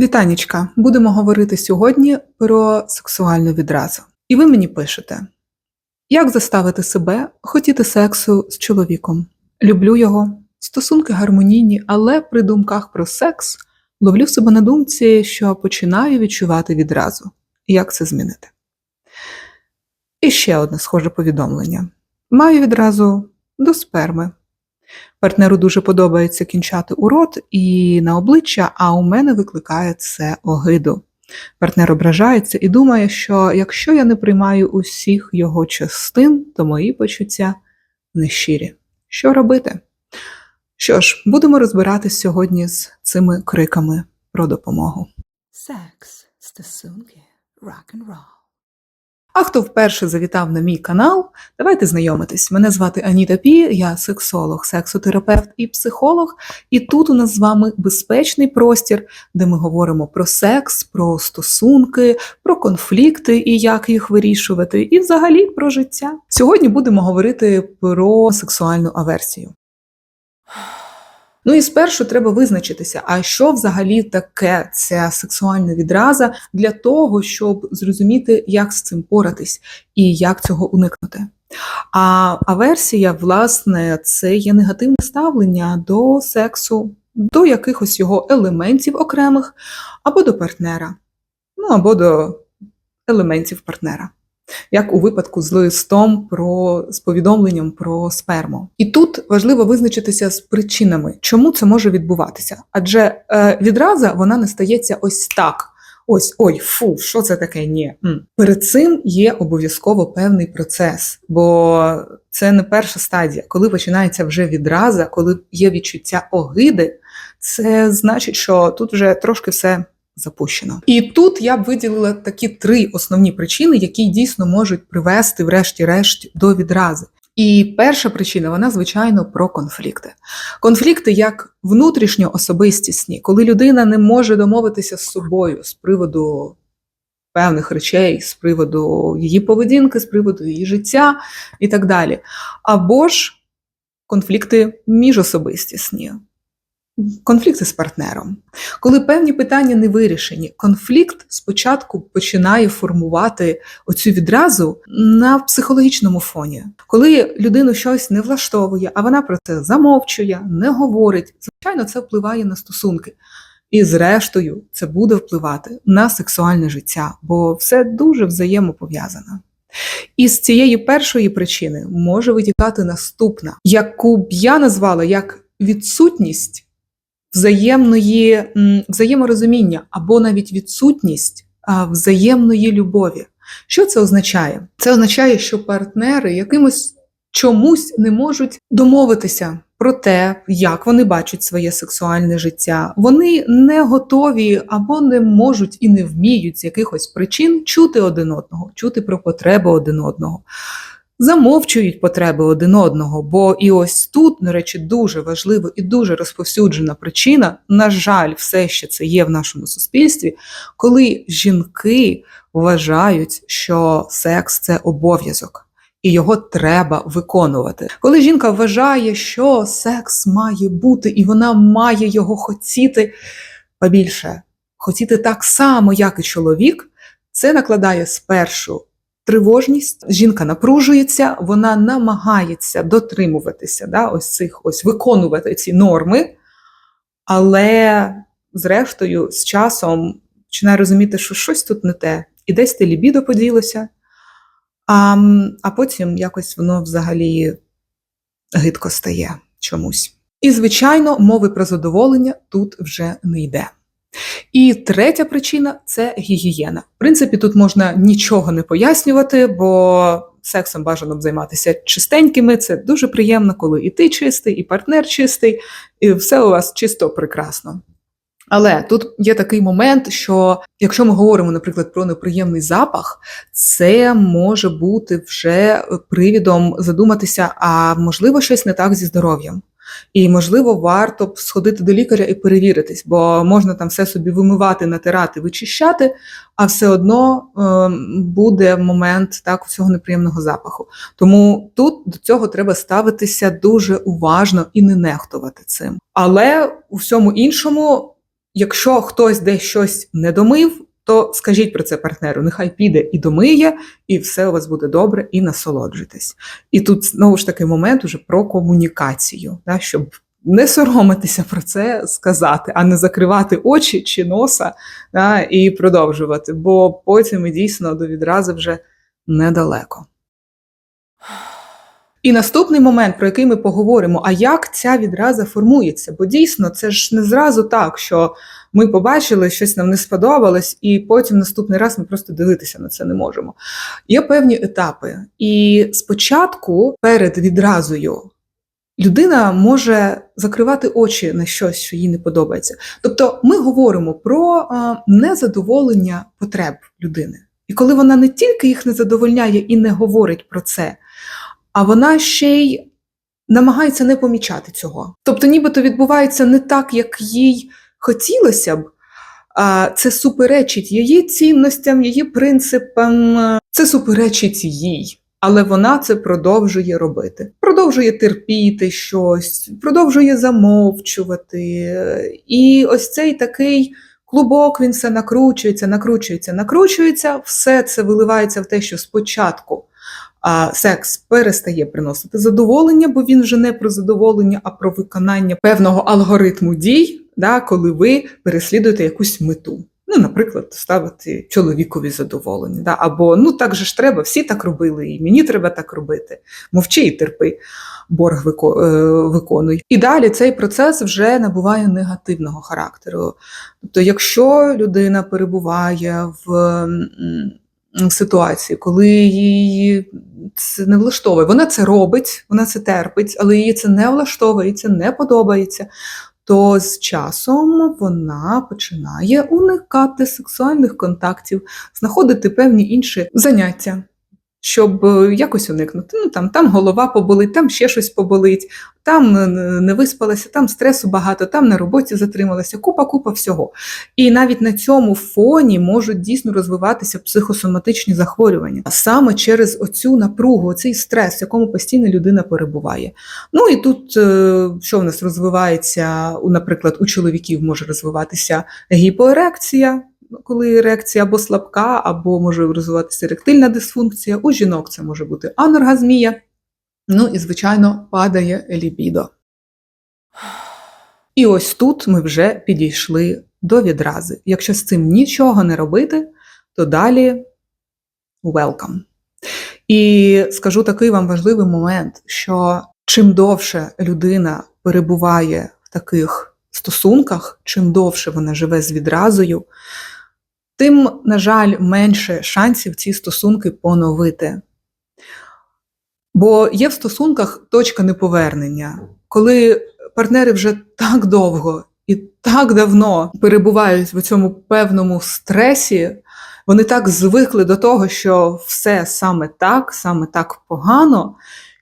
Вітанічка, будемо говорити сьогодні про сексуальну відразу. І ви мені пишете, як заставити себе хотіти сексу з чоловіком? Люблю його, стосунки гармонійні, але при думках про секс ловлю себе на думці, що починаю відчувати відразу. Як це змінити? І ще одне схоже повідомлення: маю відразу до сперми. Партнеру дуже подобається кінчати у рот і на обличчя, а у мене викликає це огиду. Партнер ображається і думає, що якщо я не приймаю усіх його частин, то мої почуття нещирі. Що робити? Що ж, будемо розбиратись сьогодні з цими криками про допомогу. Секс, стосунки, рок-н-рол. А хто вперше завітав на мій канал, давайте знайомитись. Мене звати Аніта Пі, я сексолог, сексотерапевт і психолог. І тут у нас з вами безпечний простір, де ми говоримо про секс, про стосунки, про конфлікти і як їх вирішувати, і взагалі про життя. Сьогодні будемо говорити про сексуальну аверсію. Ну і спершу треба визначитися, а що взагалі таке ця сексуальна відраза для того, щоб зрозуміти, як з цим поратись і як цього уникнути. А аверсія, власне, це є негативне ставлення до сексу, до якихось його елементів окремих, або до партнера, ну або до елементів партнера як у випадку з листом про з повідомленням про сперму. І тут важливо визначитися з причинами, чому це може відбуватися. Адже е, відраза вона не стається ось так. Ось ой, фу, що це таке? Ні. М. Перед цим є обов'язково певний процес, бо це не перша стадія. Коли починається вже відраза, коли є відчуття огиди, це значить, що тут вже трошки все запущено. І тут я б виділила такі три основні причини, які дійсно можуть привести, врешті-решт, до відрази. І перша причина, вона, звичайно, про конфлікти. Конфлікти як внутрішньо особистісні, коли людина не може домовитися з собою з приводу певних речей, з приводу її поведінки, з приводу її життя і так далі. Або ж конфлікти міжособистісні. Конфлікти з партнером. Коли певні питання не вирішені, конфлікт спочатку починає формувати оцю відразу на психологічному фоні. Коли людину щось не влаштовує, а вона про це замовчує, не говорить, звичайно, це впливає на стосунки. І, зрештою, це буде впливати на сексуальне життя, бо все дуже взаємопов'язано. І з цієї першої причини може витікати наступна, яку б я назвала як відсутність взаємної взаєморозуміння або навіть відсутність взаємної любові. Що це означає? Це означає, що партнери якимось чомусь не можуть домовитися про те, як вони бачать своє сексуальне життя. Вони не готові або не можуть і не вміють з якихось причин чути один одного, чути про потреби один одного замовчують потреби один одного. Бо і ось тут, до речі, дуже важлива і дуже розповсюджена причина, на жаль, все ще це є в нашому суспільстві, коли жінки вважають, що секс це обов'язок. І його треба виконувати. Коли жінка вважає, що секс має бути, і вона має його хотіти побільше, хотіти так само, як і чоловік, це накладає спершу тривожність, жінка напружується, вона намагається дотримуватися, да, ось цих ось виконувати ці норми, але, зрештою, з часом починає розуміти, що щось тут не те, і десь те лібідо поділося, а, а потім якось воно взагалі гидко стає чомусь. І, звичайно, мови про задоволення тут вже не йде. І третя причина це гігієна. В принципі, тут можна нічого не пояснювати, бо сексом бажано б займатися чистенькими. Це дуже приємно, коли і ти чистий, і партнер чистий, і все у вас чисто прекрасно. Але тут є такий момент, що якщо ми говоримо, наприклад, про неприємний запах, це може бути вже привідом задуматися, а можливо щось не так зі здоров'ям. І, можливо, варто б сходити до лікаря і перевіритись, бо можна там все собі вимивати, натирати, вичищати, а все одно е, буде момент так цього неприємного запаху. Тому тут до цього треба ставитися дуже уважно і не нехтувати цим. Але у всьому іншому якщо хтось десь щось не домив, то скажіть про це партнеру, нехай піде і домиє, і все у вас буде добре, і насолоджуйтесь. І тут знову ж таки момент уже про комунікацію, да, щоб не соромитися про це сказати, а не закривати очі чи носа да, і продовжувати, бо потім і дійсно до відрази вже недалеко. І наступний момент, про який ми поговоримо, а як ця відраза формується? Бо дійсно це ж не зразу так, що ми побачили, щось нам не сподобалось, і потім наступний раз ми просто дивитися на це не можемо. Є певні етапи. І спочатку, перед відразою, людина може закривати очі на щось, що їй не подобається. Тобто ми говоримо про незадоволення потреб людини. І коли вона не тільки їх не задовольняє і не говорить про це, а вона ще й намагається не помічати цього. Тобто, нібито відбувається не так, як їй хотілося б. Це суперечить її цінностям, її принципам, це суперечить їй. Але вона це продовжує робити. Продовжує терпіти щось, продовжує замовчувати. І ось цей такий клубок він все накручується, накручується, накручується. Все це виливається в те, що спочатку а секс перестає приносити задоволення, бо він вже не про задоволення, а про виконання певного алгоритму дій, да, коли ви переслідуєте якусь мету. Ну, наприклад, ставити чоловікові задоволення. Да? Або ну так же ж треба, всі так робили, і мені треба так робити. Мовчи і терпи, борг е, виконуй. І далі цей процес вже набуває негативного характеру. Тобто, якщо людина перебуває в ситуації, коли її це не влаштовує, вона це робить, вона це терпить, але її це не влаштовує, це не подобається. То з часом вона починає уникати сексуальних контактів, знаходити певні інші заняття, щоб е, якось уникнути. Ну там, там голова поболить, там ще щось поболить, там е, не виспалася, там стресу багато, там на роботі затрималася, купа-купа всього. І навіть на цьому фоні можуть дійсно розвиватися психосоматичні захворювання саме через оцю напругу, оцей стрес, в якому постійно людина перебуває. Ну і тут е, що в нас розвивається, наприклад, у чоловіків може розвиватися гіпоерекція. Коли ерекція або слабка, або може розвиватися еректильна дисфункція, у жінок це може бути аноргазмія, ну і, звичайно, падає лібідо. І ось тут ми вже підійшли до відрази. Якщо з цим нічого не робити, то далі welcome. І скажу такий вам важливий момент, що чим довше людина перебуває в таких стосунках, чим довше вона живе з відразою, тим, на жаль, менше шансів ці стосунки поновити. Бо є в стосунках точка неповернення, коли партнери вже так довго і так давно перебувають в цьому певному стресі, вони так звикли до того, що все саме так, саме так погано,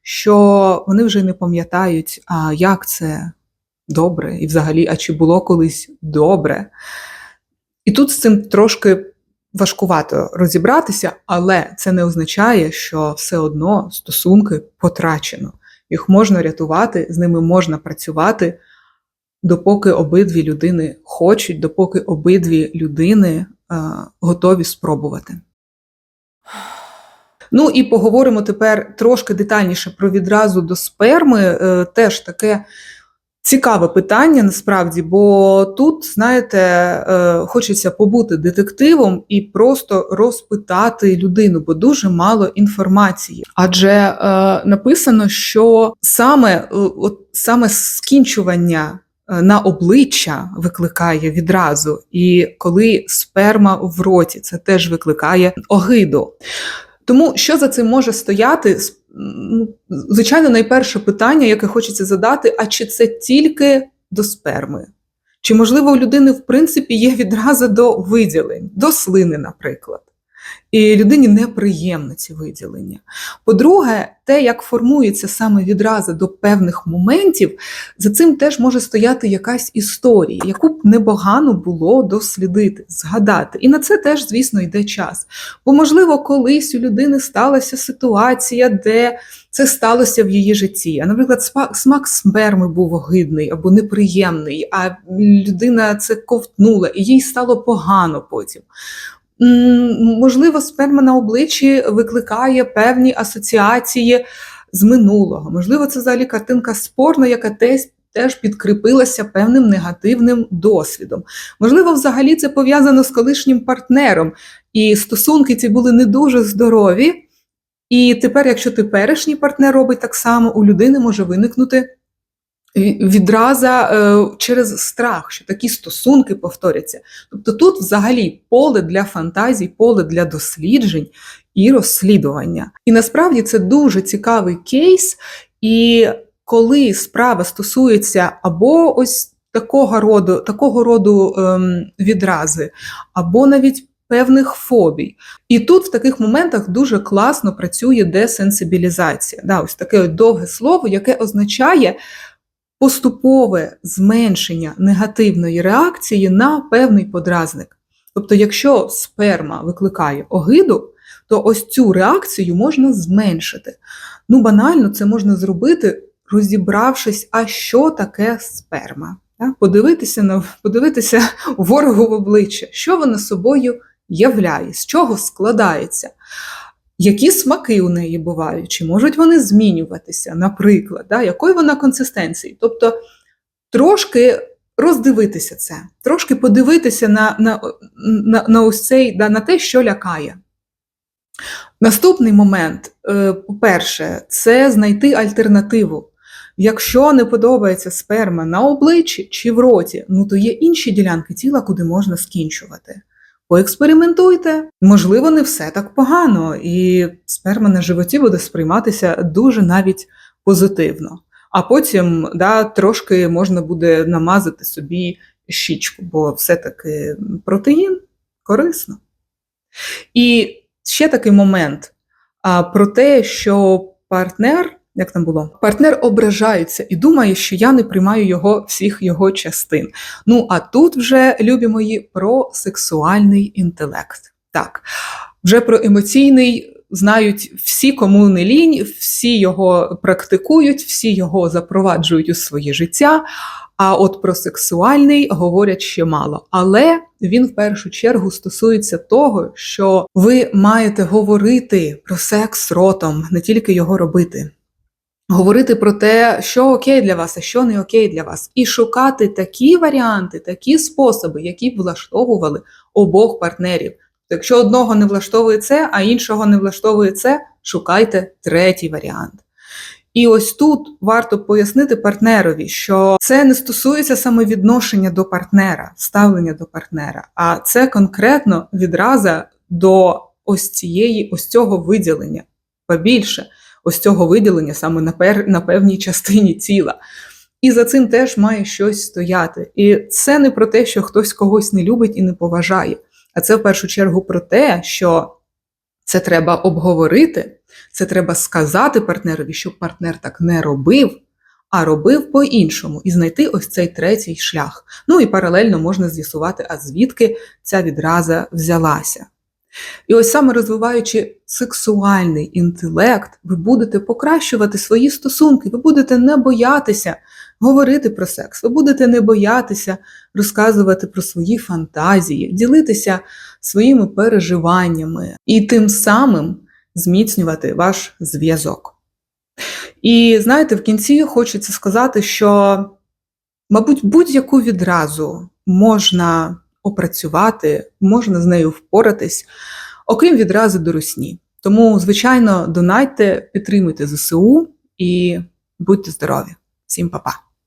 що вони вже не пам'ятають, а як це добре, і взагалі, а чи було колись добре. І тут з цим трошки важкувато розібратися, але це не означає, що все одно стосунки потрачено. Їх можна рятувати, з ними можна працювати, допоки обидві людини хочуть, допоки обидві людини е, готові спробувати. Ну і поговоримо тепер трошки детальніше про відразу до сперми. Е, теж таке цікаве питання насправді, бо тут, знаєте, е, хочеться побути детективом і просто розпитати людину, бо дуже мало інформації. Адже е, написано, що саме, е, от, саме скінчування е, на обличчя викликає відразу, і коли сперма в роті, це теж викликає огиду. Тому що за цим може стояти? Ну, Звичайно, найперше питання, яке хочеться задати: а чи це тільки до сперми? Чи, можливо, у людини, в принципі, є відраза до виділень, до слини, наприклад? І людині неприємно ці виділення. По-друге, те, як формується саме відразу до певних моментів, за цим теж може стояти якась історія, яку б непогано було дослідити, згадати. І на це теж, звісно, йде час. Бо, можливо, колись у людини сталася ситуація, де це сталося в її житті. А, наприклад, смак сперми був огидний або неприємний, а людина це ковтнула, і їй стало погано потім. Можливо, сперма на обличчі викликає певні асоціації з минулого. Можливо, це взагалі картинка спорна, яка теж, теж підкріпилася певним негативним досвідом. Можливо, взагалі це пов'язано з колишнім партнером, і стосунки ці були не дуже здорові. І тепер, якщо теперішній партнер робить так само, у людини може виникнути відраза е, через страх, що такі стосунки повторяться. Тобто тут взагалі поле для фантазій, поле для досліджень і розслідування. І насправді це дуже цікавий кейс. І коли справа стосується або ось такого роду, такого роду ем, відрази, або навіть певних фобій. І тут в таких моментах дуже класно працює десенсибілізація. Да, ось таке довге слово, яке означає поступове зменшення негативної реакції на певний подразник. Тобто, якщо сперма викликає огиду, то ось цю реакцію можна зменшити. Ну, банально це можна зробити, розібравшись, а що таке сперма. Подивитися на подивитися ворогу в обличчя, що вона собою являє, з чого складається, які смаки у неї бувають, чи можуть вони змінюватися, наприклад, да? якої вона консистенції. Тобто трошки роздивитися це, трошки подивитися на, на, на, на ось цей, да, на те, що лякає. Наступний момент, е, по-перше, це знайти альтернативу. Якщо не подобається сперма на обличчі чи в роті, ну то є інші ділянки тіла, куди можна скінчувати. Поекспериментуйте, можливо, не все так погано, і сперма на животі буде сприйматися дуже навіть позитивно. А потім да, трошки можна буде намазати собі щічку, бо все-таки протеїн корисно. І ще такий момент а, про те, що партнер, як там було, партнер ображається і думає, що я не приймаю його всіх його частин. Ну а тут вже, любі мої, про сексуальний інтелект. Так, вже про емоційний знають всі, кому не лінь, всі його практикують, всі його запроваджують у своє життя. А от про сексуальний говорять ще мало. Але він в першу чергу стосується того, що ви маєте говорити про секс ротом, не тільки його робити. Говорити про те, що окей для вас, а що не окей для вас, і шукати такі варіанти, такі способи, які б влаштовували обох партнерів. Якщо одного не влаштовує це, а іншого не влаштовує це, шукайте третій варіант. І ось тут варто пояснити партнерові, що це не стосується саме відношення до партнера, ставлення до партнера, а це конкретно відраза до ось цієї, ось цього виділення. Побільше ось цього виділення саме на, пер, на певній частині тіла. І за цим теж має щось стояти. І це не про те, що хтось когось не любить і не поважає, а це в першу чергу про те, що це треба обговорити, це треба сказати партнерові, щоб партнер так не робив, а робив по-іншому, і знайти ось цей третій шлях. Ну і паралельно можна з'ясувати, а звідки ця відраза взялася. І ось саме розвиваючи сексуальний інтелект, ви будете покращувати свої стосунки, ви будете не боятися говорити про секс, ви будете не боятися розказувати про свої фантазії, ділитися своїми переживаннями і тим самим зміцнювати ваш зв'язок. І знаєте, в кінці хочеться сказати, що, мабуть, будь-яку відразу можна опрацювати, можна з нею впоратись, окрім відрази до русні. Тому, звичайно, донайте, підтримуйте ЗСУ і будьте здорові. Всім па-па!